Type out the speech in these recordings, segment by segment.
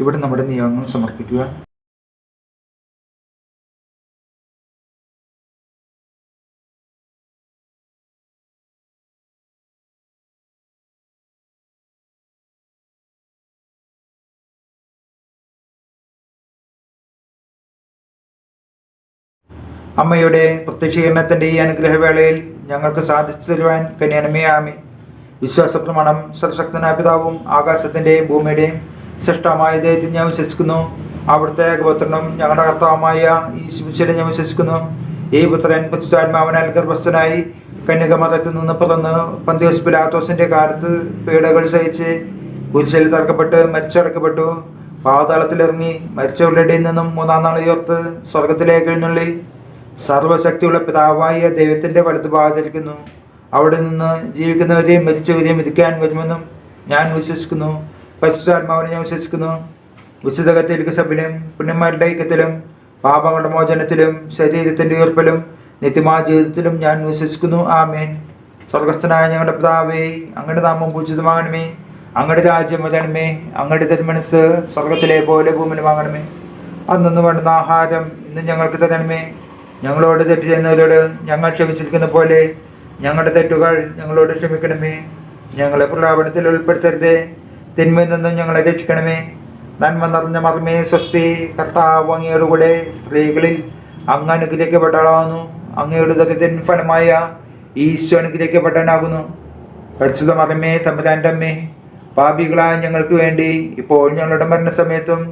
ഇവിടെ നമ്മുടെ നിയമങ്ങൾ സമർപ്പിക്കുക. അമ്മയുടെ പ്രത്യക്ഷീകരണത്തിന്റെ ഈ അനുഗ്രഹവേളയിൽ ഞങ്ങൾക്ക് സാധിച്ചു തരുവാൻ കന്യാനമേ ആമി വിശ്വാസ പ്രമാണം സർവശക്തനായ പിതാവും ആകാശത്തിന്റെയും ഭൂമിയുടെയും സൃഷ്ടമായ ദൈവത്തിൽ ഞാൻ വിശ്വസിക്കുന്നു. അവിടുത്തെ ഏകപുത്രനും ഞങ്ങളുടെ കർത്താവുമായ ഈ ശിവശിനെ ഞാൻ വിശ്വസിക്കുന്നു. ഈ പുത്രൻ പുസ്താത്മാവനാൽ ഗർഭസ്ഥനായി കന്യകമതത്തിൽ നിന്ന് പിറന്ന് പന്തിയോസ് പിലാത്തോസിന്റെ കാലത്ത് പീഡകൾ സഹിച്ച് കുരിശിൽ തറക്കപ്പെട്ട് മരിച്ചടക്കപ്പെട്ടു. പാതാളത്തിലിറങ്ങി മരിച്ചവരുടെ നിന്നും മൂന്നാം നാൾ ഉയർത്ത് സ്വർഗത്തിലേക്ക് എഴുന്നള്ളി. സർവശക്തിയുള്ള പിതാവായ ദൈവത്തിന്റെ വലതുഭാഗത്തിരിക്കുന്നു. അവിടെ നിന്ന് ജീവിക്കുന്നവരെയും മരിച്ചവരെയും വിധിക്കാൻ വരുമെന്നും ഞാൻ വിശ്വസിക്കുന്നു. പരിശുദ്ധാത്മാവിനെ ഞാൻ വിശ്വസിക്കുന്നു. വിശുദ്ധ കത്തോലിക്ക സഭയിലും പുണ്യന്മാരുടെ ഐക്യത്തിലും പാപങ്ങളുടെ മോചനത്തിലും ശരീരത്തിന്റെ ഉയർപ്പിലും നിത്യമാ ജീവിതത്തിലും ഞാൻ വിശ്വസിക്കുന്നു. ആമേൻ. സ്വർഗസ്ഥനായ ഞങ്ങളുടെ പിതാവേ അങ്ങയുടെ നാമം പൂജിതമാകണമേ. അങ്ങയുടെ രാജ്യം വരണമേ. അങ്ങയുടെ തിരുമനസ് സ്വർഗത്തിലെ പോലെ ഭൂമിയിൽ വാങ്ങണമേ. അന്നു വേണ്ടുന്ന ആഹാരം ഇന്ന് ഞങ്ങൾക്ക് തരണമേ. ഞങ്ങളോട് തെറ്റ് ചെയ്യുന്നവരോട് ഞങ്ങൾ ക്ഷമിച്ചിരിക്കുന്ന പോലെ ഞങ്ങളുടെ തെറ്റുകൾ ഞങ്ങളോട് ക്ഷമിക്കണമേ. ഞങ്ങളെ പ്രലാപനത്തിൽ ഉൾപ്പെടുത്തരുതേ. തിന്മയിൽ നിന്നും ഞങ്ങളെ രക്ഷിക്കണമേ. നന്മ നിറഞ്ഞ മർമ്മേ സ്വസ്തി കർത്താവ് അങ്ങയുടെ കൂടെ സ്ത്രീകളിൽ അങ്ങ് അനുഗ്രഹിക്കപ്പെട്ടാളാകുന്നു അങ്ങയുടെ ദരിദ്രൻ ഫലമായ ഈശോ അനുഗ്രഹിക്കപ്പെട്ടനാകുന്നു പരിശുദ്ധ മർമ്മേ തമ്പുരാന്റെ അമ്മേ പാപികളായ ഞങ്ങൾക്ക് വേണ്ടി ഇപ്പോൾ ഞങ്ങളുടെ മരണസമയത്തും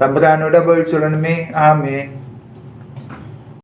തമ്പുരാനോട് അപേക്ഷിച്ചിടണമേ. ആമേ